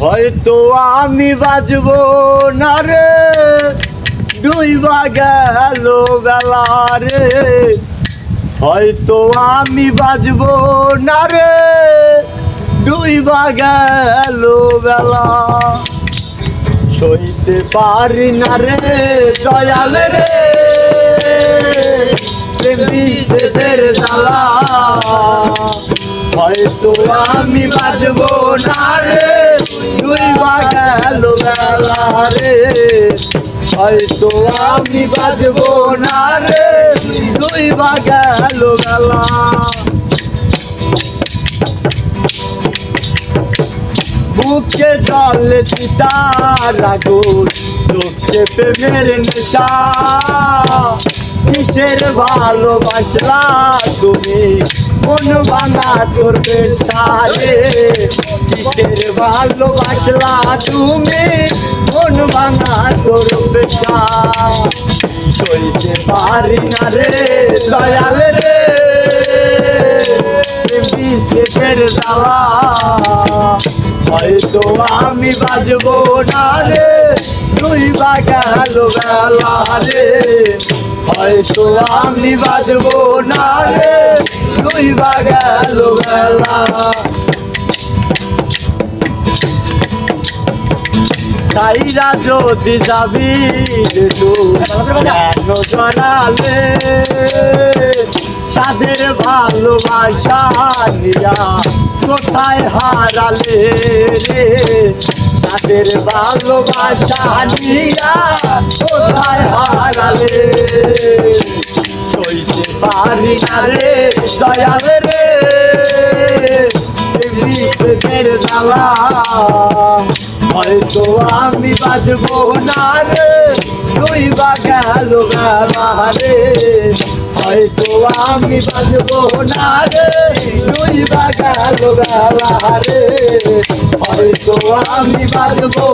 হয়তো আমি বাজবো না রে। ডুইবা গেল বেলা রে। হয়তো আমি বাজবো না রে। ডুইবা গেল বেলা। সইতে পারি না রে দয়াল রে। প্রেমিসেদের জ্বালা হয়তো আমি বাজবো না রে। দুই বাগাল বেলা রে। হয়তো আমি বাজবো না রে। দুই বাগাল বেলা। বুকে জল চিতার আগুন চোখে প্রেমের নেশা। কিসের ভালোবাসলা তুমি? মন ভাঙা তোর পেশারে কিসের ভালোবাসলা তুমি? মন ভাঙা তোর সইতে পারি না রে দয়াল রে। বিষের জ্বালা। হয়তো আমি বাজবো না রে। তুই বাগাল বেলা রে। হয়তো আমি বাজবো না রে, তুই বাগাল বেলা। সাইরা যদি যাবি রে তুই কেন জড়ালে? সাদের ভালোবাসা নিয়া কোথায় হারালে রে? সাদের ভালোবাসা নিয়া কোথায় হারালে? সইতে পারি না রে, দয়াল রে। বিষের জ্বালা, হয়তো আমি বাজবো না রে। তুই বা গেল রে হয়তো আমি বাজবো না রে। তুই বা গেল রে হয়তো আমি বাজবো